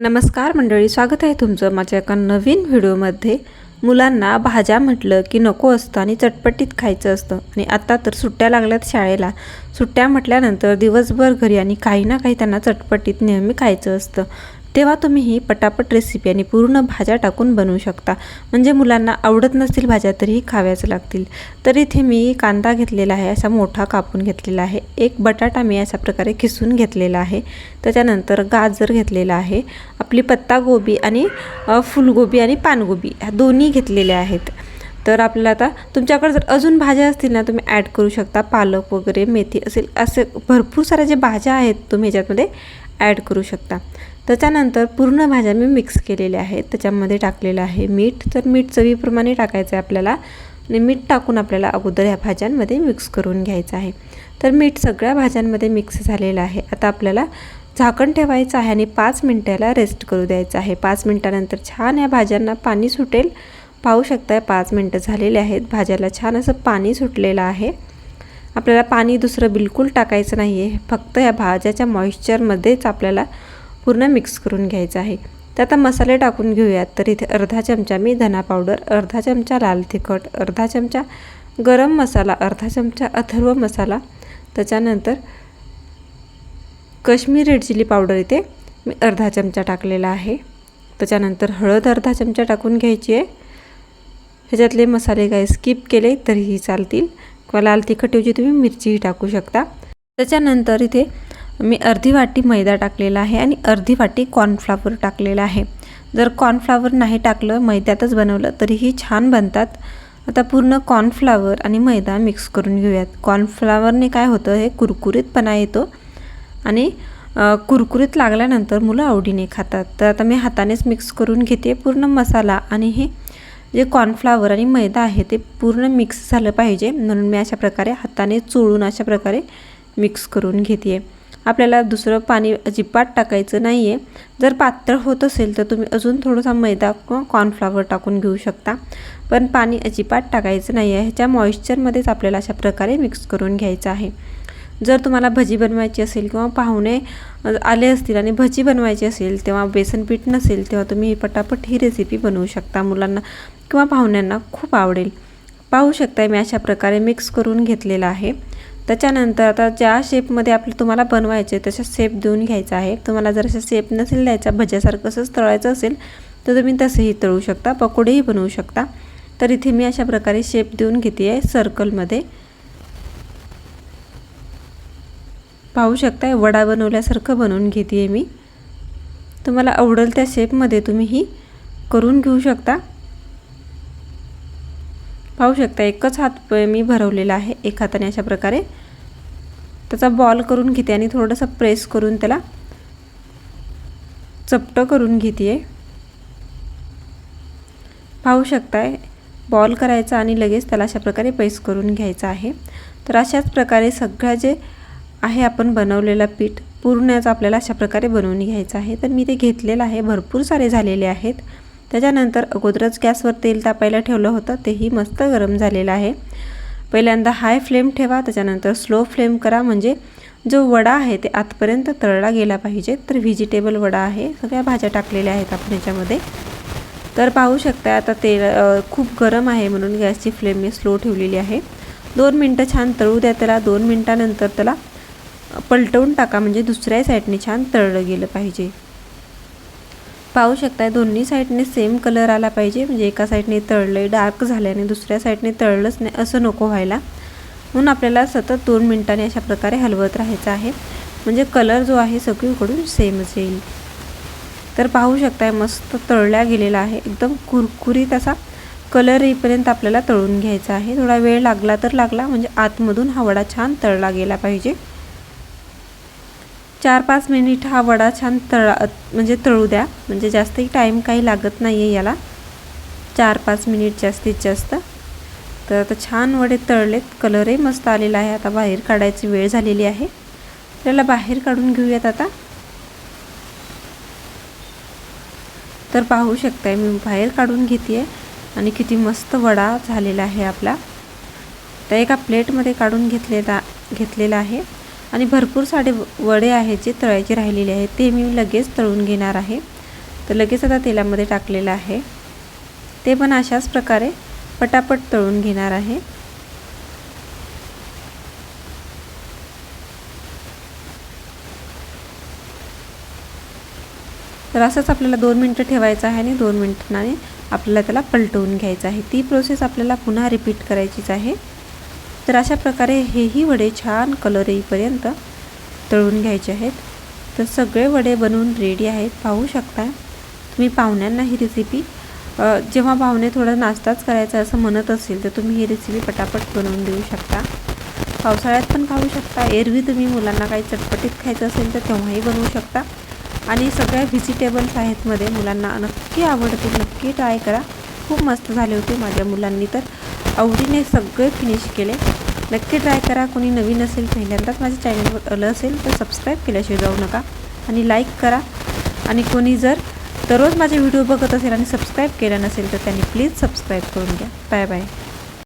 नमस्कार मंडळी स्वागत आहे तुमचं माझ्या एका नवीन व्हिडिओमध्ये. मुलांना भाज्या म्हटलं की नको असतं आणि चटपटीत खायचं असतं. आणि आता तर सुट्ट्या लागल्यात शाळेला. सुट्ट्या म्हटल्यानंतर दिवसभर घरी आणि काही ना काही त्यांना चटपटीत नेहमी खायचं असतं. तेव्हा तुम्ही ही पटापट रेसिपी आणि पूर्ण भाज्या टाकून बनवू शकता. म्हणजे मुलांना आवडत नसतील भाज्या तरीही खाव्याच लागतील. तर इथे मी कांदा घेतलेला आहे असा मोठा कापून घेतलेला आहे. एक बटाटा मी अशा प्रकारे खिसून घेतलेला आहे. त्याच्यानंतर गाजर घेतलेला आहे. आपली पत्तागोबी आणि फुलगोबी आणि पानगोबी ह्या दोन्ही घेतलेल्या आहेत. तर आपल्याला आता तुमच्याकडे जर अजून भाज्या असतील ना तुम्ही ॲड करू शकता. पालक वगैरे मेथी असेल असे भरपूर साऱ्या ज्या भाज्या आहेत तुम्ही ह्याच्यामध्ये ॲड करू शकता. त्याच्यानंतर पूर्ण भाज्या मी मिक्स केलेल्या आहेत. त्याच्यामध्ये टाकलेलं आहे मीठ. तर मीठ चवीप्रमाणे टाकायचं आहे आपल्याला. आणि मीठ टाकून आपल्याला अगोदर ह्या भाज्यांमध्ये मिक्स करून घ्यायचं आहे. तर मीठ सगळ्या भाज्यांमध्ये मिक्स झालेलं आहे. आता आपल्याला झाकण ठेवायचं आहे आणि पाच मिनटाला रेस्ट करू द्यायचं आहे. पाच मिनटानंतर छान या भाज्यांना पाणी सुटेल. पाहू शकताय पाच मिनटं झालेले आहेत. भाज्याला छान असं पाणी सुटलेलं आहे. आपल्याला पाणी दुसरं बिलकुल टाकायचं नाही आहे फक्त या भाज्याच्या मॉइश्चरमध्येच आपल्याला पूर्ण मिक्स करून घ्यायचं आहे. तर आता मसाले टाकून घेऊयात. तर इथे अर्धा चमचा मी धना पावडर अर्धा चमचा लाल तिखट अर्धा चमचा गरम मसाला अर्धा चमचा अथर्व मसाला. त्याच्यानंतर कश्मीर रेड चिली पावडर इथे मी अर्धा चमचा टाकलेला आहे. त्याच्यानंतर हळद अर्धा चमचा टाकून घ्यायची आहे. ह्याच्यातले मसाले काय स्किप केले तरीही चालतील. किंवा लाल तिखटऐवजी तुम्ही मिरचीही टाकू शकता. त्याच्यानंतर इथे मी अर्धी वाटी मैदा टाकलेला आहे आणि अर्धी वाटी कॉर्नफ्लावर टाकलेला आहे. जर कॉर्नफ्लावर नाही टाकलं मैद्यातच बनवलं तरीही छान बनतात. आता पूर्ण कॉर्नफ्लावर आणि मैदा मिक्स करून घेऊयात. कॉर्नफ्लावरने काय होतं हे कुरकुरीतपणा येतो आणि कुरकुरीत लागल्यानंतर मुलं आवडीने खातात. तर आता मी हातानेच मिक्स करून घेते पूर्ण मसाला आणि हे जे कॉर्नफ्लावर आणि मैदा आहे ते पूर्ण मिक्स झालं पाहिजे. म्हणून मी अशा प्रकारे हाताने चोळून अशा प्रकारे मिक्स करून घेते आपल्याला दुसरं पाणी अजिबात टाकायचं नाही आहे जर पातळ होत असेल तर तुम्ही अजून थोडासा मैदा किंवा कॉर्नफ्लावर टाकून घेऊ शकता. पण पाणी अजिबात टाकायचं नाही आहे ह्याच्या मॉइश्चरमध्येच आपल्याला अशा प्रकारे मिक्स करून घ्यायचं आहे. जर तुम्हाला भजी बनवायची असेल किंवा पाहुणे आले असतील आणि भजी बनवायची असेल तेव्हा बेसन पीठ नसेल तेव्हा तुम्ही पटापट ही रेसिपी बनवू शकता. मुलांना किंवा पाहुण्यांना खूप आवडेल. पाहू शकता मी अशा प्रकारे मिक्स करून घेतलेलं आहे. त्याच्यानंतर आता ज्या शेपमध्ये आपलं तुम्हाला बनवायचे तशा शेप देऊन घ्यायचा आहे. तुम्हाला जर अशा शेप नसेल द्यायचा भज्यासारखं असंच तळायचं असेल तर तुम्ही तसंही तळू शकता पकोडेही बनवू शकता. तर इथे मी अशा प्रकारे शेप देऊन घेते आहे सर्कलमध्ये पाहू शकता वडा बनवल्यासारखं बनवून घेते आहे मी. तुम्हाला आवडेल त्या शेपमध्ये तुम्ही ही करून घेऊ शकता. पाहू शकता एकच हात मी भरवलेला आहे एक हाताने अशा प्रकारे. त्याचा बॉल करून घेते आणि थोडंसं प्रेस करून त्याला चपटं करून घेते पाहू शकताय बॉल करायचा आणि लगेच त्याला अशा प्रकारे प्रेस करून घ्यायचा आहे. तर अशाच प्रकारे सगळ्या जे आहे आपण बनवलेलं पीठ पूर्णच आपल्याला अशा प्रकारे बनवून घ्यायचं आहे. तर मी ते घेतलेलं आहे भरपूर सारे झालेले आहेत. त्याच्यानंतर अगोदरच गॅसवर तेल तापायला ठेवलं होतं. तेही मस्त गरम झालेलं आहे. पहिल्यांदा हाय फ्लेम ठेवा त्याच्यानंतर स्लो फ्लेम करा. म्हणजे जो वडा आहे ते आतपर्यंत तळला गेला पाहिजे. तर व्हेजिटेबल वडा आहे. सगळ्या भाज्या टाकलेल्या आहेत आपण याच्यामध्ये. तर पाहू शकता आता तेल खूप गरम आहे म्हणून गॅसची फ्लेम मी स्लो ठेवलेली आहे. दोन मिनटं छान तळू द्या त्याला. दोन मिनटानंतर त्याला पलटवून टाका. म्हणजे दुसऱ्या साईडने छान तळलं गेलं पाहिजे. पाहू शकताय दोन्ही साईडने सेम कलर आला पाहिजे. म्हणजे एका साईडने तळलं डार्क झाल्याने आणि दुसऱ्या साईडने तळलंच नाही असं नको व्हायला. म्हणून आपल्याला सतत दोन मिनटांनी अशा प्रकारे हलवत राहायचं आहे. म्हणजे कलर जो आहे सगळीकडून सेमच येईल तर पाहू शकताय मस्त तळल्या गेलेला आहे. एकदम कुरकुरीत असा कलर येईपर्यंत आपल्याला तळून घ्यायचा आहे. थोडा वेळ लागला तर लागला म्हणजे आतमधून हा वडा छान तळला गेला पाहिजे. चार पाच मिनिट हा वडा छान तळा म्हणजे तळू द्या. म्हणजे जास्तही टाईम काही लागत नाही आहे याला. चार पाच मिनिट जास्तीत जास्त. तर आता छान वडे तळलेत. कलरही मस्त आलेला आहे. आता बाहेर काढायची वेळ झालेली आहे. त्याला बाहेर काढून घेऊयात आता. तर पाहू शकताय मी बाहेर काढून घेते आणि किती मस्त वडा झालेला आहे आपला. तर एका प्लेटमध्ये काढून घेतलेला घेतलेला आहे. आणि भरपूर सारे वडे आहेत जे तळायचे राहिलेले आहेत ते मी लगेच तळून घेणार आहे. तर लगेच आता तेलामध्ये टाकलेलं आहे. ते पण अशाच प्रकारे पटापट तळून घेणार आहे. तर असंच आपल्याला दोन मिनटं ठेवायचं आहे आणि दोन मिनटांनी आपल्याला त्याला पलटवून घ्यायचं आहे. ती प्रोसेस आपल्याला पुन्हा रिपीट करायचीच आहे. तर अशा प्रकारे हेही वडे छान कलर येईपर्यंत तळून घ्यायचे आहेत. तर सगळे वडे बनवून रेडी आहेत. पाहू शकता तुम्ही पाहुण्यांना ही रेसिपी जेव्हा पाहुणे थोडं नाश्ताच करायचा असं म्हणत असेल तर तुम्ही ही रेसिपी पटापट बनवून देऊ शकता. पावसाळ्यात पण खाऊ शकता. एरवी तुम्ही मुलांना काही चटपटीत खायचं असेल तर तेव्हाही बनवू शकता. आणि सगळ्या व्हेजिटेबल्स आहेत मध्ये मुलांना नक्की आवडतील नक्की ट्राय करा. खूप मस्त झाले होते माझ्या मुलांनी तर. आवडीने सगळे फिनिश केले. नक्की ट्राय करा. कोणी नवीन असेल पहिल्यांदाच माझ्या चॅनलवर आलं असेल तर सबस्क्राईब केल्याशिवाय जाऊ नका. आणि लाईक करा. आणि कोणी जर दररोज माझे व्हिडिओ बघत असेल आणि सबस्क्राईब केला नसेल तर त्यांनी प्लीज सबस्क्राईब करून घ्या. Bye bye